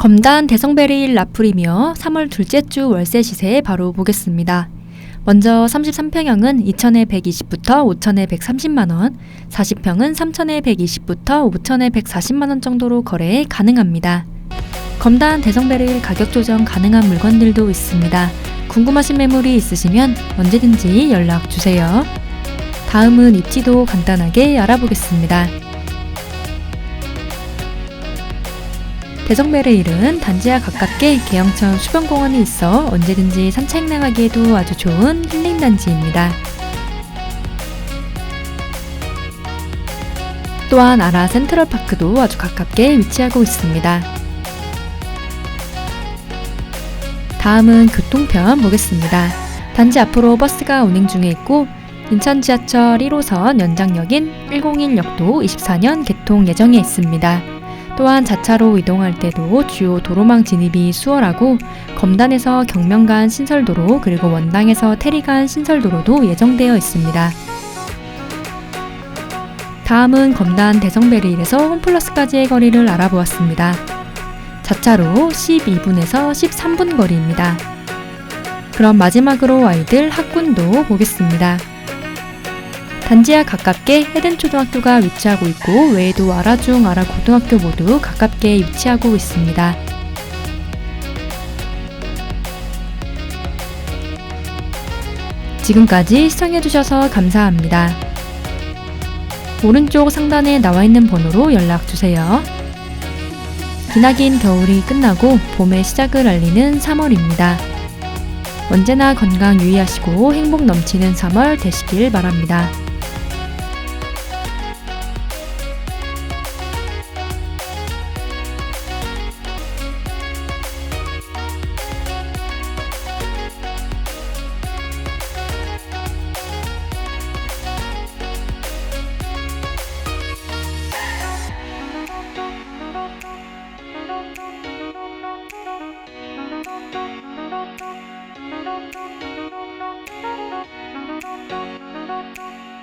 검단 대성베리일 라풀이며 3월 둘째 주 월세 시세 바로 보겠습니다. 먼저 33평형은 2천에 120부터 5천에 130만 원, 40평은 3천에 120부터 5천에 140만 원 정도로 거래 가능합니다. 검단 대성베릴 가격 조정 가능한 물건들도 있습니다. 궁금하신 매물이 있으시면 언제든지 연락 주세요. 다음은 입지도 간단하게 알아보겠습니다. 대성베레일은 단지와 가깝게 계영천 수변공원이 있어 언제든지 산책 나가기에도 아주 좋은 힐링 단지입니다. 또한 아라 센트럴파크도 아주 가깝게 위치하고 있습니다. 다음은 교통편 보겠습니다. 단지 앞으로 버스가 운행 중에 있고 인천 지하철 1호선 연장역인 101역도 24년 개통 예정에 있습니다. 또한 자차로 이동할 때도 주요 도로망 진입이 수월하고 검단에서 경명간 신설도로 그리고 원당에서 테리간 신설도로도 예정되어 있습니다. 다음은 검단 대성베리일에서 홈플러스까지의 거리를 알아보았습니다. 자차로 12분에서 13분 거리입니다. 그럼 마지막으로 아이들 학군도 보겠습니다. 단지와 가깝게 해든초등학교가 위치하고 있고 외에도 아라중, 아라고등학교 모두 가깝게 위치하고 있습니다. 지금까지 시청해주셔서 감사합니다. 오른쪽 상단에 나와 있는 번호로 연락주세요. 기나긴 겨울이 끝나고 봄의 시작을 알리는 3월입니다. 언제나 건강 유의하시고 행복 넘치는 3월 되시길 바랍니다. うん。